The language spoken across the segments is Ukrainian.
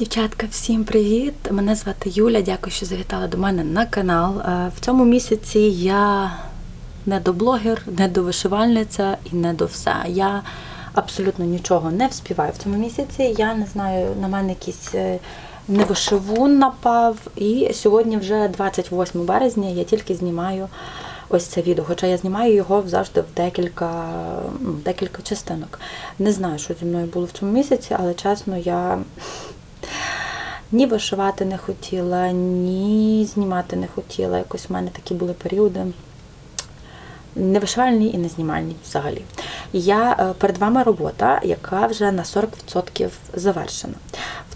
Дівчатка, всім привіт! Мене звати Юля. Дякую, що завітали до мене на канал. Е, В цьому місяці я не до блогер, не до вишивальниця і не до все. Я абсолютно нічого не вспіваю в цьому місяці. Я не знаю, на мене якийсь е, невишивун напав. І сьогодні вже 28 березня, я тільки знімаю ось це відео. Хоча я знімаю його завжди в декілька, декілька частинок. Не знаю, що зі мною було в цьому місяці, але чесно, я ні вишивати не хотіла, ні знімати не хотіла. Якось в мене такі були періоди. Не вишивальні і не знімальні взагалі. Я е, перед вами робота, яка вже на 40% завершена.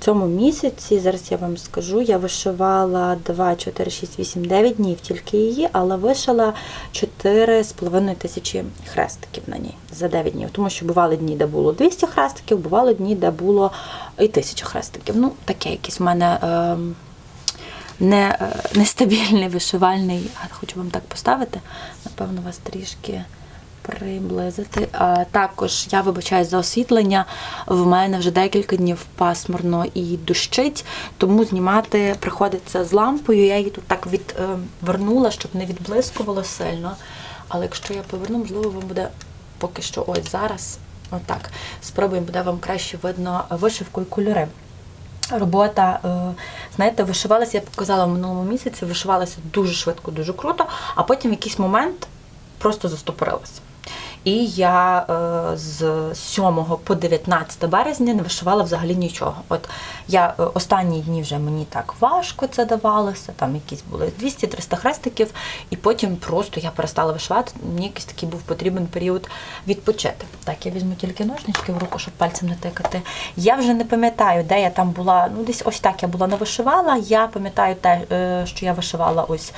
Цьому місяці, зараз я вам скажу, я вишивала 2, 4, 6, 8, 9 днів тільки її, але вишила 4,5 тисячі хрестиків на ній за 9 днів. Тому що бували дні, де було 200 хрестиків, бували дні, де було і 1000 хрестиків. Ну, таке якесь в мене. Е не, нестабільний вишивальний. Хочу вам так поставити. Напевно, вас трішки приблизити. А також я вибачаю за освітлення. В мене вже декілька днів пасмурно і дощить, тому знімати приходиться з лампою. Я її тут так відвернула, щоб не відблискувало сильно. Але якщо я поверну, можливо, вам буде поки що ось зараз. Отак. Спробуємо, буде вам краще видно вишивку і кольори. Робота, е, знаєте, вишивалася, я показала в минулому місяці, вишивалася дуже швидко, дуже круто, а потім в якийсь момент просто застопорилася. І я е, з 7 по 19 березня не вишивала взагалі нічого. От я е, останні дні вже мені так важко це давалося, там якісь були 200-300 хрестиків, і потім просто я перестала вишивати. Мені якийсь такий був потрібен період відпочити. Так, я візьму тільки ножнички в руку, щоб пальцем не тикати. Я вже не пам'ятаю, де я там була. Ну, десь ось так я була не вишивала. Я пам'ятаю те, е, що я вишивала ось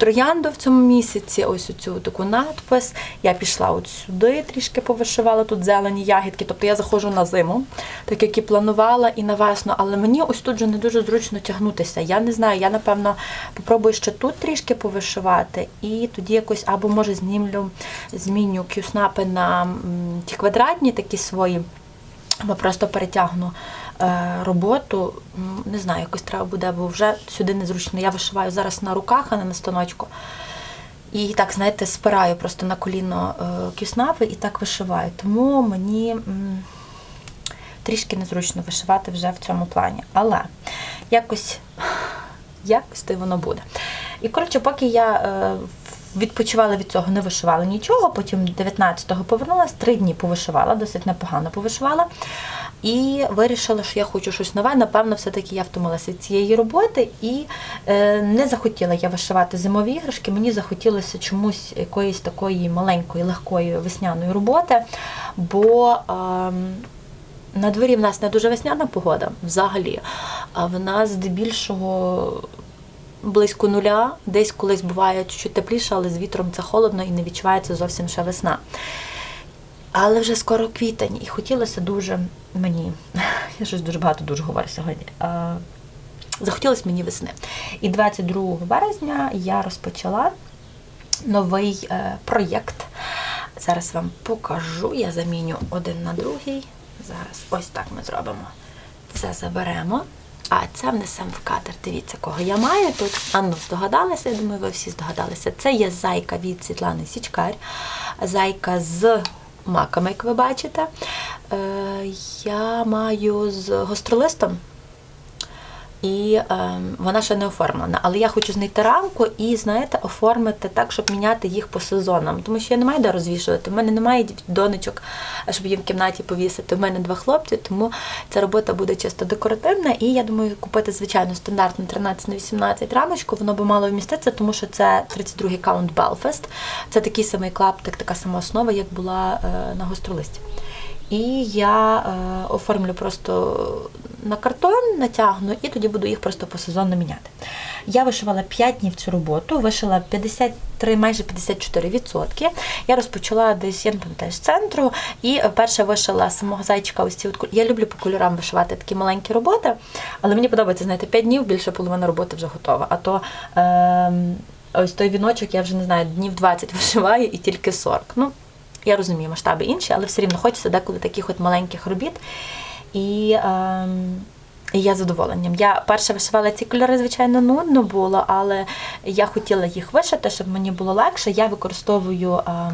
троянду в цьому місяці, ось цю таку надпис. Я пішла от сюди, трішки повишивала тут зелені ягідки. Тобто я заходжу на зиму, так як і планувала, і на весну, але мені ось тут вже не дуже зручно тягнутися. Я не знаю, я напевно попробую ще тут трішки повишивати, і тоді якось або може знімлю, зміню кюснапи на ті квадратні такі свої, або просто перетягну. Е, роботу, не знаю, якось треба буде, бо вже сюди незручно. Я вишиваю зараз на руках, а не на станочку. І так, знаєте, спираю просто на коліно е, кюснапи і так вишиваю. Тому мені трішки незручно вишивати вже в цьому плані. Але якось якось то воно буде. І, коротше, поки я е, відпочивала від цього, не вишивала нічого, потім 19-го повернулася, три дні повишивала, досить непогано повишивала. І вирішила, що я хочу щось нове. Напевно, все-таки я втомилася від цієї роботи і е, не захотіла я вишивати зимові іграшки. Мені захотілося чомусь якоїсь такої маленької, легкої весняної роботи, бо е, на дворі в нас не дуже весняна погода взагалі, а в нас здебільшого. Близько нуля, десь колись буває чуть тепліше, але з вітром це холодно і не відчувається зовсім ще весна. Але вже скоро квітень, і хотілося дуже мені, я щось дуже багато дуже говорю сьогодні. Захотілося мені весни. І 22 березня я розпочала новий е, проєкт. Зараз вам покажу, я заміню один на другий. Зараз ось так ми зробимо. Це заберемо. А це внесемо в кадр. Дивіться, кого я маю тут. Анну здогадалися, я думаю, ви всі здогадалися. Це є зайка від Світлани Січкар. Зайка з маками, як ви бачите. Е, я маю з гостролистом. І е, вона ще не оформлена. Але я хочу знайти рамку і, знаєте, оформити так, щоб міняти їх по сезонам. Тому що я не маю де розвішувати. У мене немає донечок, щоб їм в кімнаті повісити. У мене два хлопці, тому ця робота буде чисто декоративна. І я думаю, купити, звичайно, стандартну 13 на 18 рамочку, воно би мало вміститися, тому що це 32-й каунт Belfast. Це такий самий клаптик, така сама основа, як була е, на гостролисті. І я е, оформлю просто на картон, натягну, і тоді буду їх просто по сезону міняти. Я вишивала 5 днів цю роботу, вишила 53, майже 54%. Я розпочала десь, я не пам'ятаю, з центру, і перша вишила самого зайчика. Ось ці от Я люблю по кольорам вишивати такі маленькі роботи, але мені подобається, знаєте, 5 днів, більше половина роботи вже готова. А то е, ось той віночок, я вже не знаю, днів 20 вишиваю і тільки 40. Ну, я розумію, масштаби інші, але все рівно хочеться деколи таких от маленьких робіт. І е, я задоволенням. Я перше вишивала ці кольори, звичайно, нудно було, але я хотіла їх вишити, щоб мені було легше. Я використовую. е,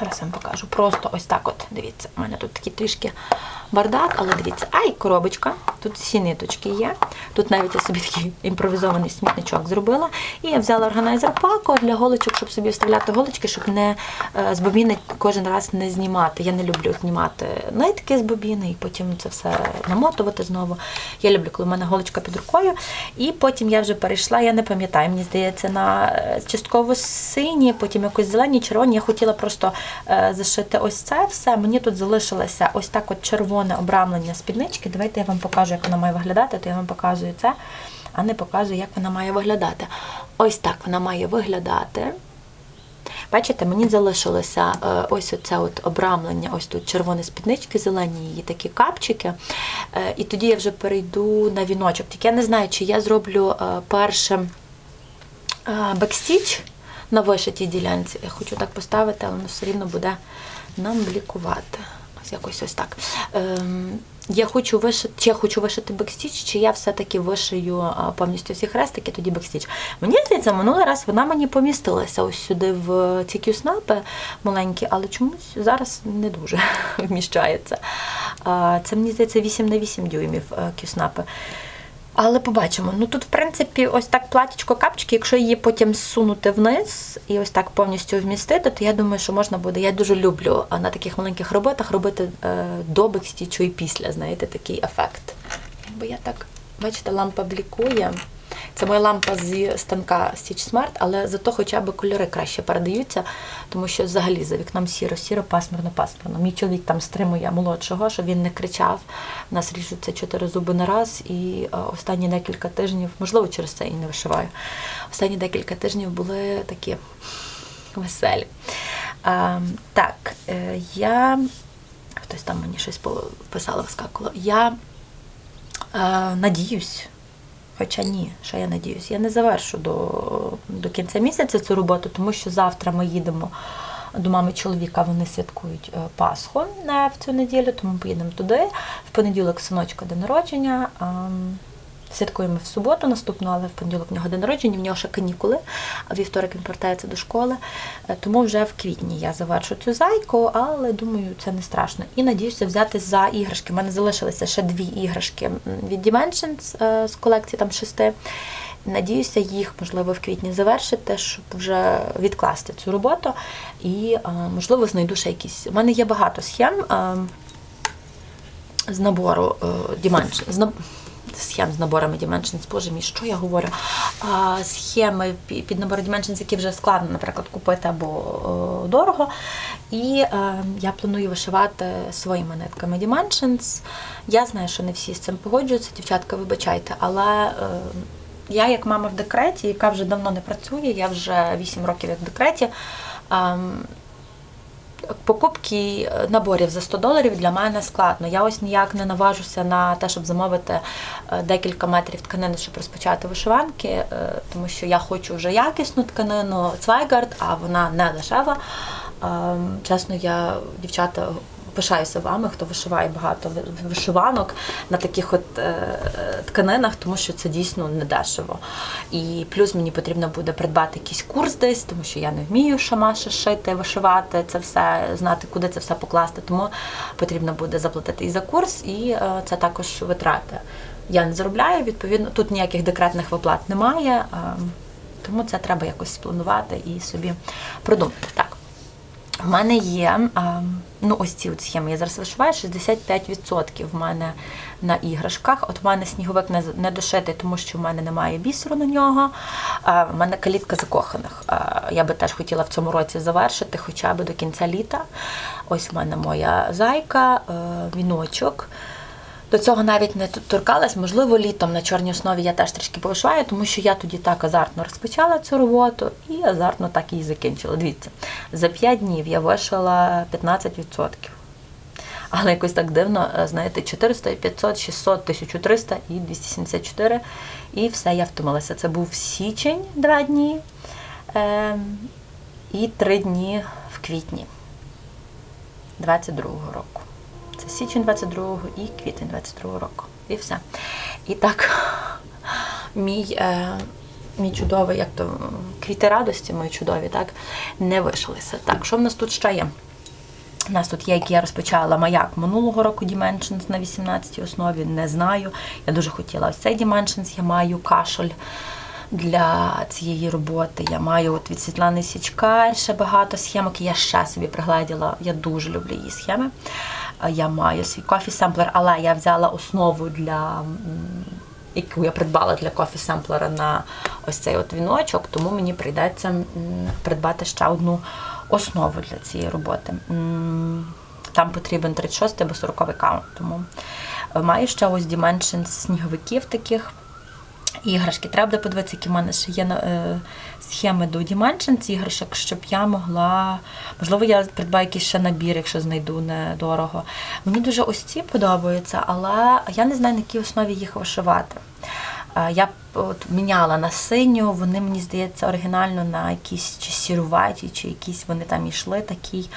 Зараз вам покажу. Просто ось так от. Дивіться, у мене тут такі трішки бардак, але дивіться, ай, коробочка. Тут всі ниточки є. Тут навіть я собі такий імпровізований смітничок зробила. І я взяла органайзер пако для голочок, щоб собі вставляти голочки, щоб не е, з бобіни кожен раз не знімати. Я не люблю знімати нитки з бобіни і потім це все намотувати знову. Я люблю, коли в мене голочка під рукою. І потім я вже перейшла, я не пам'ятаю, мені здається, на е, частково сині, потім якось зелені, червоні. Я хотіла просто е, зашити ось це все. Мені тут залишилося ось так от червоне обрамлення спіднички. Давайте я вам покажу, як вона має виглядати, то я вам показую це, а не показую, як вона має виглядати. Ось так вона має виглядати. Бачите, мені залишилося е, ось оце от обрамлення, ось тут червоні спіднички, зелені її такі капчики. Е, І тоді я вже перейду на віночок. Тільки я не знаю, чи я зроблю е, першим е, бекстіч на вишитій ділянці. Я хочу так поставити, але воно все рівно буде нам блікувати. Ось якось ось так. Ем, я хочу вишити, чи я хочу вишити бекстіч, чи я все-таки вишию повністю всі хрестики, тоді бекстіч. Мені здається, минулий раз вона мені помістилася ось сюди в ці кюснапи маленькі, але чомусь зараз не дуже вміщається. Це мені здається 8 на 8 дюймів е, кюснапи. Але побачимо. Ну тут, в принципі, ось так платічко капчики, якщо її потім зсунути вниз і ось так повністю вмістити, то я думаю, що можна буде. Я дуже люблю на таких маленьких роботах робити е, до бекстічу і після, знаєте, такий ефект. Бо я так, бачите, лампа блікує. Це моя лампа зі станка Stitch Smart, але зато хоча б кольори краще передаються, тому що взагалі за вікном сіро, сіро, пасмурно, пасмурно. Мій чоловік там стримує молодшого, щоб він не кричав. У нас ріжуться чотири зуби на раз, і е, останні декілька тижнів, можливо, через це і не вишиваю. Останні декілька тижнів були такі веселі. А, так, е, я. Хтось там мені щось писало, вискакувало. Я е, надіюсь. Хоча ні, що я надіюсь, я не завершу до до кінця місяця цю роботу, тому що завтра ми їдемо до мами чоловіка, вони святкують е, Пасху в цю неділю, тому поїдемо туди. В понеділок синочка день народження. Святкуємо в суботу наступну, але в понеділок в нього день народження, в нього ще канікули, а вівторок він повертається до школи. Е, тому вже в квітні я завершу цю зайку, але думаю, це не страшно. І надіюся взяти за іграшки. У мене залишилися ще дві іграшки від Dimensions е, з колекції там шести. Надіюся, їх можливо в квітні завершити, щоб вже відкласти цю роботу. І, е, можливо, знайду ще якісь. У мене є багато схем з набору Dimensions схем з наборами Dimensions, боже мій, що я говорю? А, Схеми під набори Dimensions, які вже складно, наприклад, купити або о, дорого. І е, я планую вишивати своїми нитками Dimensions. Я знаю, що не всі з цим погоджуються, дівчатка, вибачайте, але. Е, я, як мама в декреті, яка вже давно не працює, я вже 8 років як в декреті. Ем, покупки наборів за 100 доларів для мене складно. Я ось ніяк не наважуся на те, щоб замовити е, декілька метрів тканини, щоб розпочати вишиванки, е, тому що я хочу вже якісну тканину Цвайгард, а вона не дешева. Ем, чесно, я дівчата пишаюся вами, хто вишиває багато вишиванок на таких от е, тканинах, тому що це дійсно недешево. І плюс мені потрібно буде придбати якийсь курс десь, тому що я не вмію шамаша шити, вишивати це все, знати, куди це все покласти. Тому потрібно буде заплатити і за курс, і е, це також витрати. Я не заробляю, відповідно, тут ніяких декретних виплат немає, е, тому це треба якось спланувати і собі продумати. Так. У мене є ну ось ці от схеми. Я зараз вишиваю 65% в мене на іграшках. От в мене сніговик не дошитий, тому що в мене немає бісеру на нього. В мене калітка закоханих. Я би теж хотіла в цьому році завершити, хоча б до кінця літа. Ось в мене моя зайка, е, віночок. До цього навіть не торкалась, можливо, літом на чорній основі я теж трішки повишаю, тому що я тоді так азартно розпочала цю роботу і азартно так її закінчила. Дивіться, за 5 днів я вишила 15%. Але якось так дивно, е, знаєте, 400, 500, 600, 1300 і 274. І все, я втомилася. Це був січень 2 дні е, і 3 дні в квітні 22-го року. Це січень 22-го і квітень 22-го року. І все. І так, мій, е, мій чудовий, як то квіти радості, мої чудові, так, не вишилися. Так, що в нас тут ще є? У нас тут є, як я розпочала маяк минулого року Dimensions на 18 основі, не знаю. Я дуже хотіла ось цей Dimensions, я маю кашель для цієї роботи. Я маю от від Світлани Січкар ще багато схемок. Я ще собі пригледіла. Я дуже люблю її схеми. А Я маю свій кофі семплер, але я взяла основу для. Яку я придбала для кофі семплера на ось цей от віночок, тому мені прийдеться придбати ще одну основу для цієї роботи. Там потрібен 36 або 40 каунт. Тому е, маю ще ось Dimensions сніговиків таких іграшки. Треба буде подивитися, які в мене ще є е, схеми до Dimensions іграшок, щоб я могла. Можливо, я придбаю якийсь ще набір, якщо знайду недорого. Мені дуже ось ці подобаються, але я не знаю, на якій основі їх вишивати. Я от міняла на синю, вони, мені здається, оригінально на якісь чи сіруваті, чи якісь вони там йшли такі.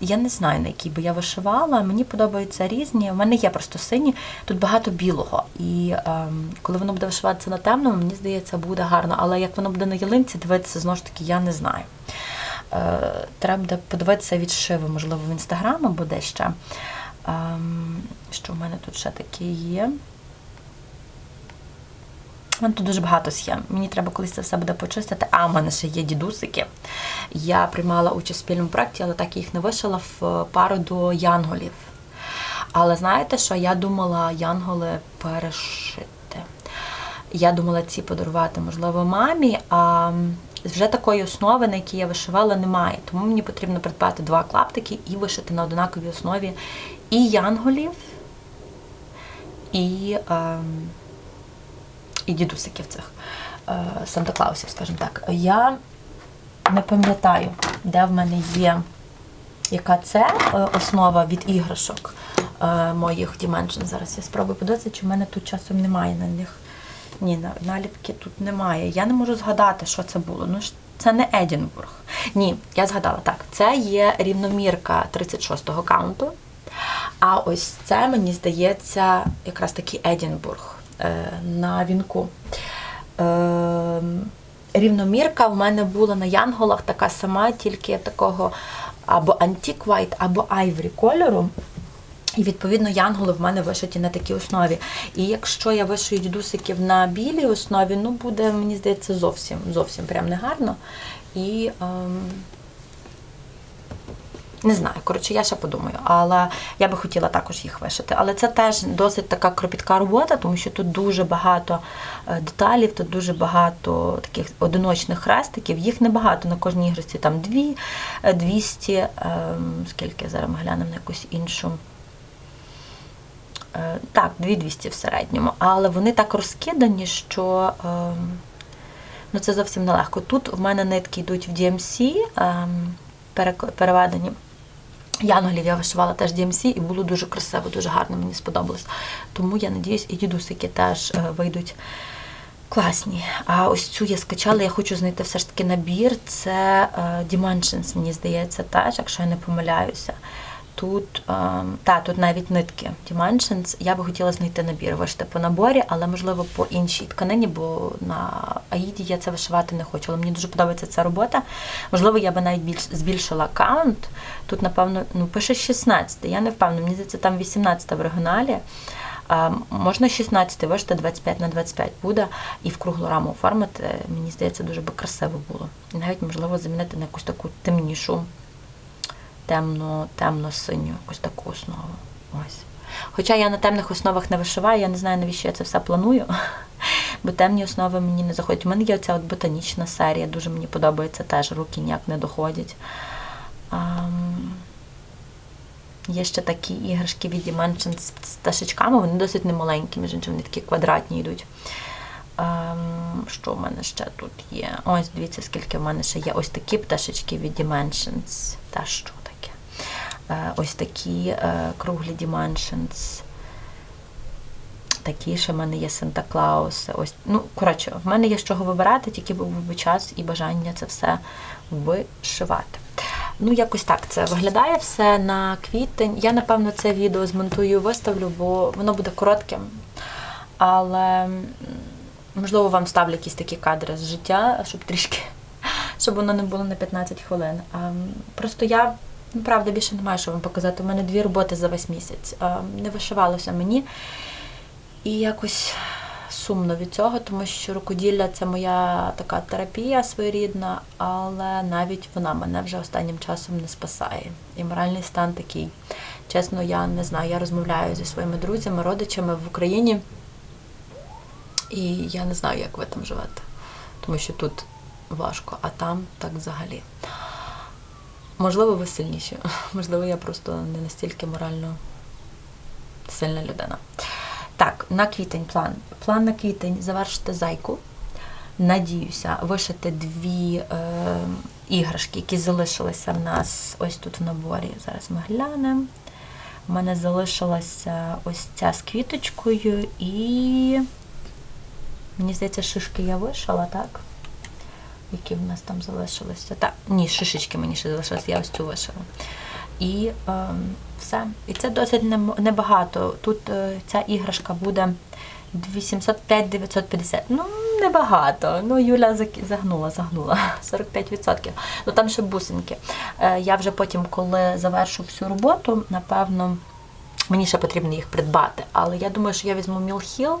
Я не знаю, на які би я вишивала. Мені подобаються різні. У мене є просто сині, тут багато білого. І ем, коли воно буде вишиватися на темному, мені здається, буде гарно. Але як воно буде на ялинці, дивитися знову ж таки, я не знаю. Е, треба буде подивитися відшиви, можливо, в інстаграм або де ще. Ем, що в мене тут ще таке є? Тут дуже багато схем. Мені треба колись це все буде почистити. А, у мене ще є дідусики. Я приймала участь в спільному проєкті, але так їх не вишила в пару до янголів. Але знаєте що? Я думала янголи перешити. Я думала ці подарувати, можливо, мамі, а вже такої основи, на якій я вишивала, немає. Тому мені потрібно придбати два клаптики і вишити на однаковій основі і янголів, і. ем, і дідусиків цих е, Санта-Клаусів, скажімо так. Я не пам'ятаю, де в мене є яка це е, основа від іграшок е, моїх Dimension. Зараз я спробую подивитися, чи в мене тут часом немає на них. Ні, наліпки тут немає. Я не можу згадати, що це було. Ну, це не Едінбург. Ні, я згадала так. Це є рівномірка 36-го каунту. А ось це, мені здається, якраз таки Едінбург на вінку. Е, рівномірка в мене була на янголах така сама, тільки такого або White, або Ivory кольору. І відповідно янголи в мене вишиті на такій основі. І якщо я вишию дідусиків на білій основі, ну буде, мені здається, зовсім зовсім прям негарно. І ем, не знаю, коротше, я ще подумаю, але я би хотіла також їх вишити. Але це теж досить така кропітка робота, тому що тут дуже багато е, деталів, тут дуже багато таких одиночних хрестиків. Їх небагато на кожній іграшці, там дві, е, 200, ем, скільки зараз ми глянемо на якусь іншу. Е, Так, 2200 в середньому, але вони так розкидані, що ем, ну, це зовсім нелегко. Тут в мене нитки йдуть в DMC, ем, переведені. Янголів я вишивала теж DMC і було дуже красиво, дуже гарно, мені сподобалось. Тому я надіюсь, і дідусики теж е, вийдуть класні. А ось цю я скачала, я хочу знайти все ж таки набір. Це е, Dimensions, мені здається, теж, якщо я не помиляюся. Тут, та, тут навіть нитки Dimensions. Я би хотіла знайти набір, вишити по наборі, але можливо по іншій тканині, бо на Аїді я це вишивати не хочу. Але мені дуже подобається ця робота. Можливо, я би навіть більш збільшила каунт. Тут, напевно, ну, пише 16. Я не впевнена, мені здається, там 18 в оригіналі. А, можна 16 вишити 25 на 25 буде і в круглу раму оформити. Мені здається, дуже би красиво було. І навіть можливо замінити на якусь таку темнішу темно, темно-синю, ось таку основу. Ось. Хоча я на темних основах не вишиваю, я не знаю, навіщо я це все планую, бо темні основи мені не заходять. У мене є оця от ботанічна серія, дуже мені подобається теж, руки ніяк не доходять. Ам, Є ще такі іграшки від Dimensions з пташечками, вони досить немаленькі, між іншим, вони такі квадратні йдуть. Ем, що в мене ще тут є? Ось дивіться, скільки в мене ще є. Ось такі пташечки від Dimensions. Та що ось такі е, круглі Dimensions. Такі ще в мене є Санта Клаус. Ось, ну, коротше, в мене є з чого вибирати, тільки був би час і бажання це все вишивати. Ну, якось так це виглядає все на квітень. Я, напевно, це відео змонтую виставлю, бо воно буде коротким. Але можливо вам ставлю якісь такі кадри з життя, щоб трішки, щоб воно не було на 15 хвилин. Просто я, правда, більше не маю що вам показати. У мене дві роботи за весь місяць. Не вишивалося мені. І якось сумно від цього, тому що рукоділля це моя така терапія своєрідна, але навіть вона мене вже останнім часом не спасає. І моральний стан такий. Чесно, я не знаю. Я розмовляю зі своїми друзями, родичами в Україні, і я не знаю, як ви там живете, тому що тут важко, а там так взагалі. Можливо, ви сильніші. Можливо, я просто не настільки морально сильна людина. Так, на квітень план. План на квітень завершити зайку. Надіюся, вишити дві е, іграшки, які залишилися в нас ось тут в наборі. Зараз ми глянемо. У мене залишилася ось ця з квіточкою і. Мені здається, шишки я вишила, так? Які в нас там залишилися? Так, ні, шишечки мені ще залишилися, я ось цю вишила. І е, все. І це досить небагато. Тут е, ця іграшка буде 805-950. Ну, небагато. Ну, Юля загнула, загнула. 45%. Ну там ще бусинки. Е, я вже потім, коли завершу всю роботу, напевно, мені ще потрібно їх придбати. Але я думаю, що я візьму Мілхіл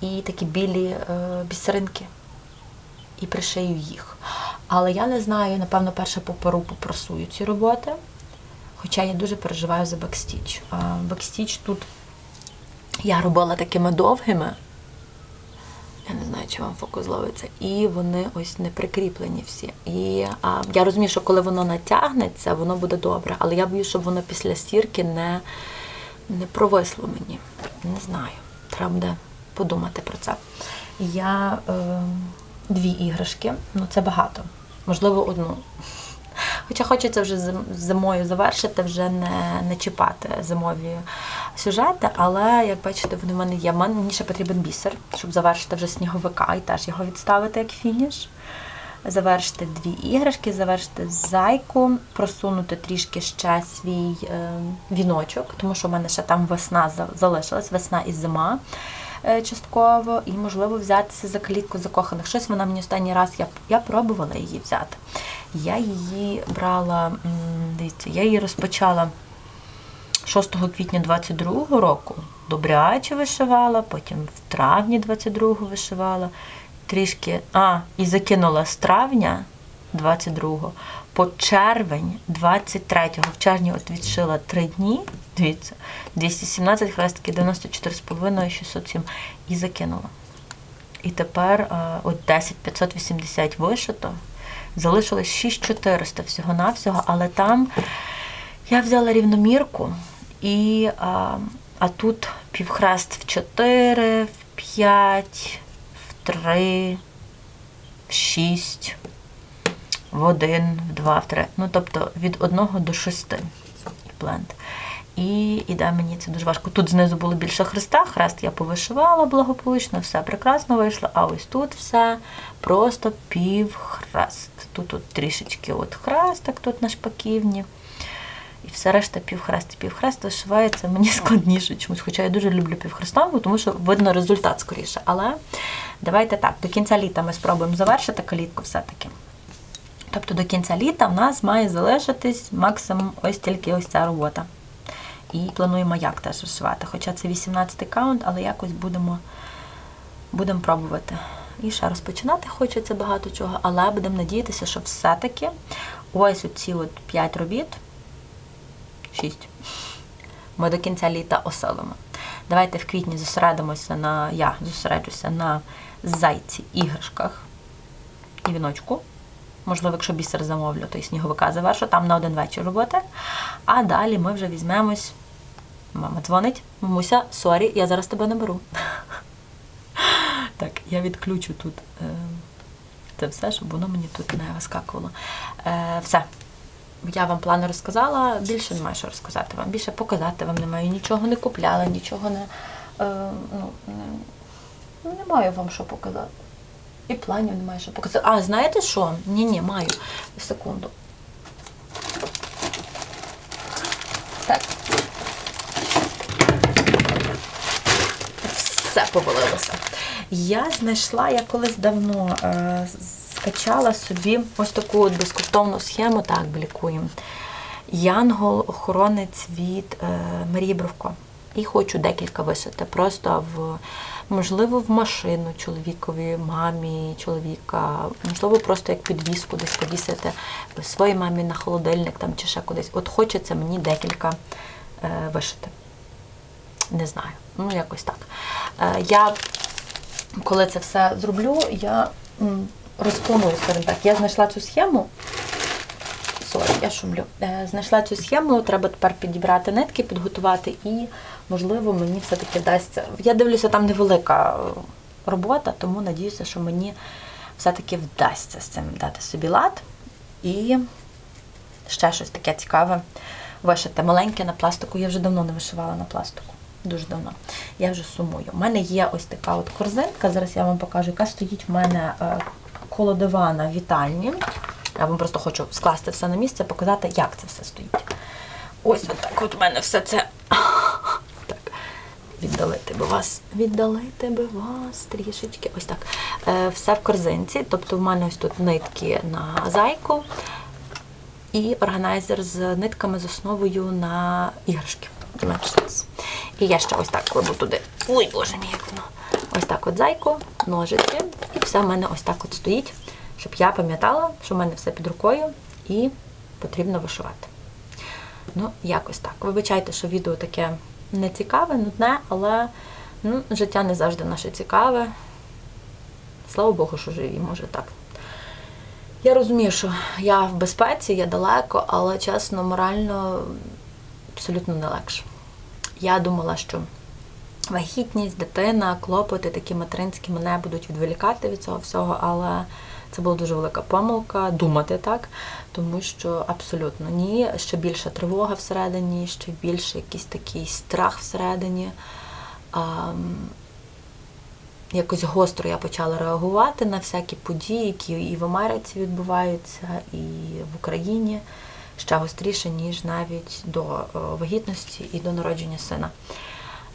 і такі білі е, бісеринки і пришию їх. Але я не знаю, напевно, перше по пару попросую ці роботи. Хоча я дуже переживаю за бекстіч. Бекстіч тут я робила такими довгими. Я не знаю, чи вам фокус ловиться. І вони ось не прикріплені всі. І а, я розумію, що коли воно натягнеться, воно буде добре. Але я боюсь, щоб воно після стірки не, не провисло мені. Не знаю. Треба буде подумати про це. Я е, дві іграшки, ну це багато. Можливо, одну. Хоча хочеться вже зим- зимою завершити, вже не, не чіпати зимові сюжети, але як бачите, вони в мене є. Мен- Мені ще потрібен бісер, щоб завершити вже сніговика і теж його відставити як фініш. Завершити дві іграшки, завершити зайку, просунути трішки ще свій е, віночок, тому що в мене ще там весна залишилась, весна і зима частково, і можливо взятися за калітку закоханих. Щось вона мені останній раз я, я пробувала її взяти. Я її брала, дивіться, я її розпочала 6 квітня 22 року. Добряче вишивала, потім в травні 22-го вишивала, трішки, а, і закинула з травня 22-го по червень 23-го. В червні от відшила 3 дні, дивіться, 217 хрестики, 94,5, 607 і закинула. І тепер е, от 10 580 вишито. Залишилось 6400 всього-навсього, але там я взяла рівномірку, і, а, а тут півхрест в 4, в 5, в 3, в 6, в 1, в 2, в 3. Ну, тобто від 1 до 6 бленд. І іде мені це дуже важко. Тут знизу було більше хреста, хрест я повишивала благополучно, все прекрасно вийшло. А ось тут все просто півхрест. Тут от трішечки от хрестик тут на шпаківні. І все решта півхрест. Півхрест вишивається мені складніше чомусь, хоча я дуже люблю півхрестовку, тому що видно результат скоріше. Але давайте так, до кінця літа ми спробуємо завершити калітку все-таки. Тобто до кінця літа в нас має залишитись максимум ось тільки ось ця робота. І плануємо як теж вишивати. Хоча це 18-й каунт, але якось будемо, будемо пробувати. І ще розпочинати хочеться багато чого, але будемо надіятися, що все-таки ось оці от 5 робіт, 6, ми до кінця літа осилимо. Давайте в квітні зосередимося на, я зосереджуся на зайці, іграшках і віночку. Можливо, якщо бісер замовлю, то і сніговика завершу, там на один вечір роботи. А далі ми вже візьмемось. Мама дзвонить, мамуся, сорі, я зараз тебе наберу. Так, я відключу тут е, це все, щоб воно мені тут не вискакувало. Е, все. Я вам плани розказала, більше немає що розказати вам. Більше показати вам немає. Нічого не купляла, нічого не. Е, ну, не, не маю вам що показати. І планів немає що показати. А, знаєте що? Ні, ні, маю. Секунду. Так. Все повалилося. Я знайшла, я колись давно е, скачала собі ось таку от безкоштовну схему, так, блікуємо. Янгол, охоронець від е, Марії Бровко. І хочу декілька вишити. Просто в, можливо, в машину чоловікові, мамі чоловіка, можливо, просто як підвіску десь повісити своїй мамі на холодильник там, чи ще кудись. От хочеться мені декілька е, вишити. Не знаю. Ну, якось так. Е, я, коли це все зроблю, я розпланую, скажімо так. Я знайшла цю схему. Сорі, я шумлю. Е, Знайшла цю схему, треба тепер підібрати нитки, підготувати і, можливо, мені все-таки вдасться. Я дивлюся, там невелика е, робота, тому надіюся, що мені все-таки вдасться з цим дати собі лад. І ще щось таке цікаве вишити. Маленьке на пластику. Я вже давно не вишивала на пластику. Дуже давно. Я вже сумую. У мене є ось така от корзинка. Зараз я вам покажу, яка стоїть в мене е, коло дивана в вітальні. Я вам просто хочу скласти все на місце, показати, як це все стоїть. Ось отак от у мене все це. Віддалити би вас. Віддалити би вас трішечки. Ось так. Е, все в корзинці. Тобто в мене ось тут нитки на зайку і органайзер з нитками з основою на іграшки. І я ще ось так кладу туди. Ой, боже мій, як воно. Ось так от зайку, ножиці, і все в мене ось так от стоїть, щоб я пам'ятала, що в мене все під рукою і потрібно вишивати. Ну, якось так. Вибачайте, що відео таке не цікаве, нудне, але ну, життя не завжди наше цікаве. Слава Богу, що живі, може так. Я розумію, що я в безпеці, я далеко, але чесно, морально абсолютно не легше. Я думала, що вагітність, дитина, клопоти такі материнські мене будуть відволікати від цього всього, але це була дуже велика помилка думати так, тому що абсолютно ні, ще більша тривога всередині, ще більше якийсь такий страх всередині. А, якось гостро я почала реагувати на всякі події, які і в Америці відбуваються, і в Україні ще гостріше, ніж навіть до е, вагітності і до народження сина.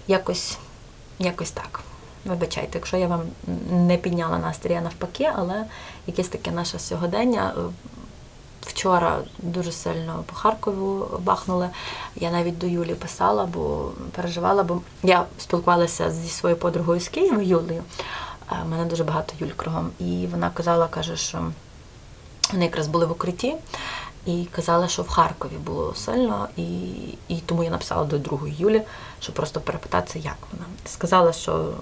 Якось, якось так. Вибачайте, якщо я вам не підняла настрій, а навпаки, але якесь таке наше сьогодення. е, Вчора дуже сильно по Харкову бахнули. Я навіть до Юлі писала, бо переживала, бо я спілкувалася зі своєю подругою з Києва Юлею. У мене дуже багато Юль кругом. І вона казала, каже, що вони якраз були в укритті і казала, що в Харкові було сильно, і, і тому я написала до другої Юлі, щоб просто перепитатися, як вона. Сказала, що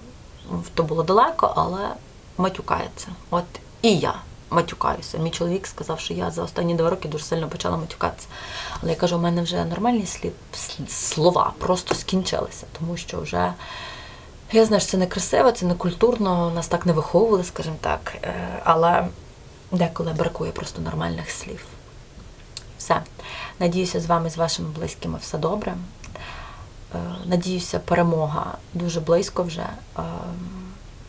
то було далеко, але матюкається. От і я матюкаюся. Мій чоловік сказав, що я за останні два роки дуже сильно почала матюкатися. Але я кажу, у мене вже нормальні слів, слова просто скінчилися, тому що вже. Я знаю, що це не красиво, це не культурно, нас так не виховували, скажімо так. Е, Але деколи бракує просто нормальних слів. Все. Надіюся, з вами, з вашими близькими все добре. Е, Надіюся, перемога дуже близько вже. Е,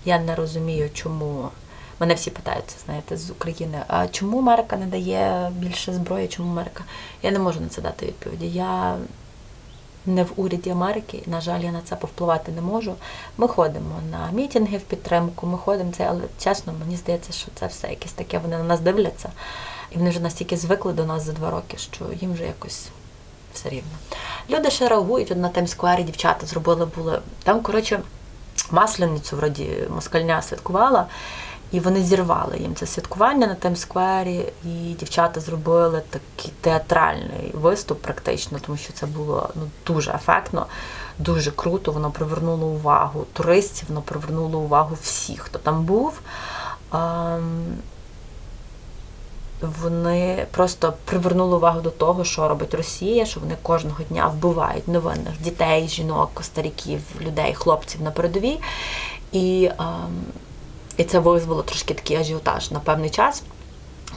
Я не розумію, чому. Мене всі питаються, знаєте, з України, а чому Америка не дає більше зброї, чому Америка? Я не можу на це дати відповіді. Я не в уряді Америки, на жаль, я на це повпливати не можу. Ми ходимо на мітинги в підтримку, ми ходимо це, але чесно, мені здається, що це все якесь таке, вони на нас дивляться, і вони вже настільки звикли до нас за два роки, що їм вже якось все рівно. Люди ще реагують, от на Таймсквері дівчата зробили були. Там, коротше, масленицю вроді москальня святкувала. І вони зірвали їм це святкування на Таймсквері, і дівчата зробили такий театральний виступ, практично, тому що це було ну, дуже ефектно, дуже круто. Воно привернуло увагу туристів, воно привернуло увагу всіх, хто там був. Вони просто привернули увагу до того, що робить Росія, що вони кожного дня вбивають невинних дітей, жінок, стариків, людей, хлопців на передовій. І ем, і це визвало трошки такий ажіотаж на певний час.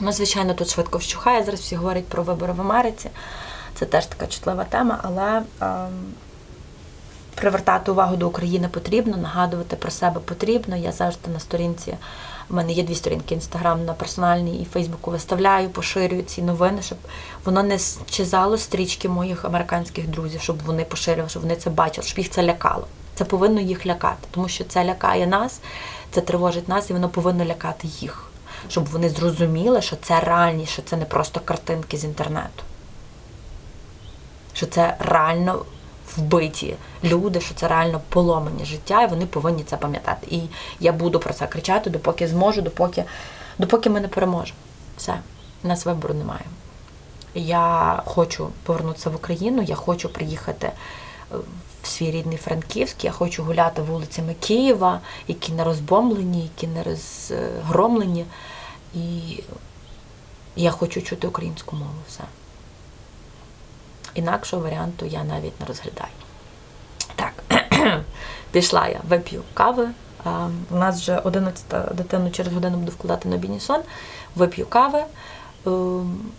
Ну, звичайно, тут швидко вщухає. Зараз всі говорять про вибори в Америці. Це теж така чутлива тема, але ем, привертати увагу до України потрібно, нагадувати про себе потрібно. Я завжди на сторінці У мене є дві сторінки: інстаграм на персональній і Фейсбуку виставляю, поширюю ці новини, щоб воно не щезало стрічки моїх американських друзів, щоб вони поширювали, щоб вони це бачили, щоб їх це лякало. Це повинно їх лякати, тому що це лякає нас, це тривожить нас, і воно повинно лякати їх, щоб вони зрозуміли, що це реальність, що це не просто картинки з інтернету що це реально вбиті люди, що це реально поломані життя, і вони повинні це пам'ятати. І я буду про це кричати, допоки зможу, допоки, допоки ми не переможемо. Все, у нас вибору немає. Я хочу повернутися в Україну, я хочу приїхати е, в свій рідний Франківськ, я хочу гуляти вулицями Києва, які не розбомблені, які не розгромлені. І я хочу чути українську мову. Все. Інакшого варіанту я навіть не розглядаю. Так, пішла я, вип'ю кави. У нас вже 11 дитину через годину буду вкладати на обідній сон. Вип'ю кави. Ем,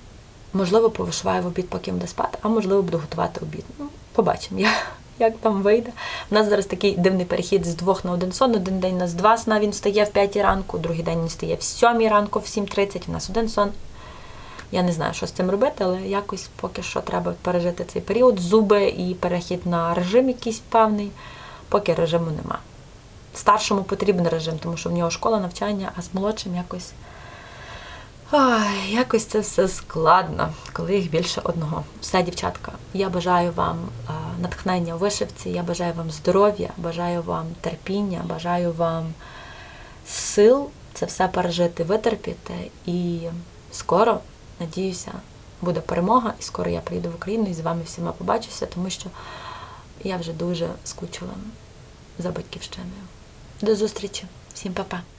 Можливо, повишиваю в обід, поки буде спати, а можливо, буду готувати обід. Ну, побачимо, я, як там вийде. У нас зараз такий дивний перехід з двох на один сон. Один день у нас два сна, він встає в 5 ранку, другий день він встає в 7 ранку, в 7.30, у нас один сон. Я не знаю, що з цим робити, але якось поки що треба пережити цей період. Зуби і перехід на режим якийсь певний, поки режиму нема. Старшому потрібен режим, тому що в нього школа, навчання, а з молодшим якось. Ой, якось це все складно, коли їх більше одного. Все, дівчатка, я бажаю вам натхнення у вишивці, я бажаю вам здоров'я, бажаю вам терпіння, бажаю вам сил це все пережити, витерпіти. І скоро, надіюся, буде перемога, і скоро я приїду в Україну і з вами всіма побачуся, тому що я вже дуже скучила за батьківщиною. До зустрічі, всім па-па!